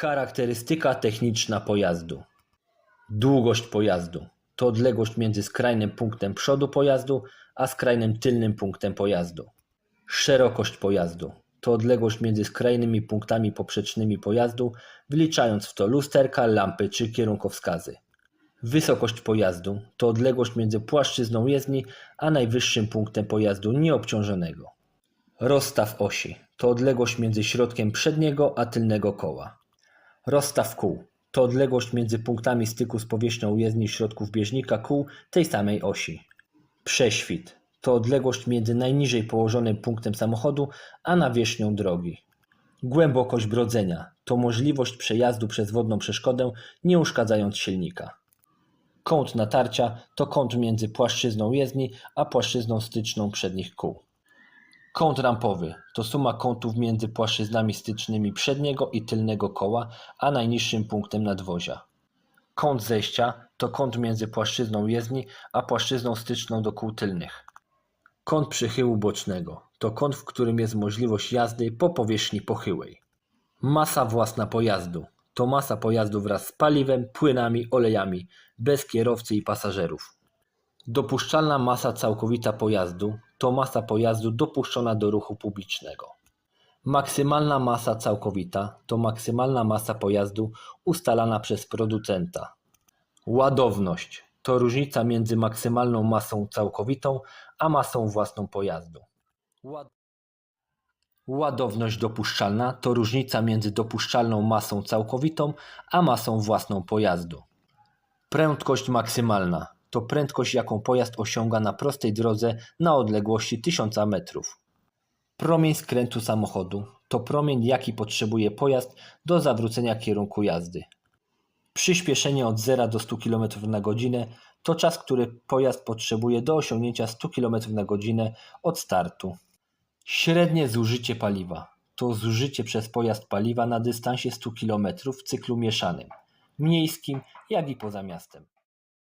Charakterystyka techniczna pojazdu. Długość pojazdu to odległość między skrajnym punktem przodu pojazdu a skrajnym tylnym punktem pojazdu. Szerokość pojazdu to odległość między skrajnymi punktami poprzecznymi pojazdu, wliczając w to lusterka, lampy czy kierunkowskazy. Wysokość pojazdu to odległość między płaszczyzną jezdni a najwyższym punktem pojazdu nieobciążonego. Rozstaw osi to odległość między środkiem przedniego a tylnego koła. Rozstaw kół to odległość między punktami styku z powierzchnią jezdni środków bieżnika kół tej samej osi. Prześwit to odległość między najniżej położonym punktem samochodu a nawierzchnią drogi. Głębokość brodzenia to możliwość przejazdu przez wodną przeszkodę nie uszkadzając silnika. Kąt natarcia to kąt między płaszczyzną jezdni a płaszczyzną styczną przednich kół. Kąt rampowy to suma kątów między płaszczyznami stycznymi przedniego i tylnego koła, a najniższym punktem nadwozia. Kąt zejścia to kąt między płaszczyzną jezdni a płaszczyzną styczną do kół tylnych. Kąt przychyłu bocznego to kąt, w którym jest możliwość jazdy po powierzchni pochyłej. Masa własna pojazdu to masa pojazdu wraz z paliwem, płynami, olejami, bez kierowcy i pasażerów. Dopuszczalna masa całkowita pojazdu to masa pojazdu dopuszczona do ruchu publicznego. Maksymalna masa całkowita to maksymalna masa pojazdu ustalana przez producenta. Ładowność to różnica między maksymalną masą całkowitą a masą własną pojazdu. Ład- Ładowność dopuszczalna to różnica między dopuszczalną masą całkowitą a masą własną pojazdu. Prędkość maksymalna to prędkość, jaką pojazd osiąga na prostej drodze na odległości 1000 metrów. Promień skrętu samochodu to promień, jaki potrzebuje pojazd do zawrócenia kierunku jazdy. Przyspieszenie od 0 do 100 km na godzinę to czas, który pojazd potrzebuje do osiągnięcia 100 km na godzinę od startu. Średnie zużycie paliwa to zużycie przez pojazd paliwa na dystansie 100 km w cyklu mieszanym, miejskim jak i poza miastem.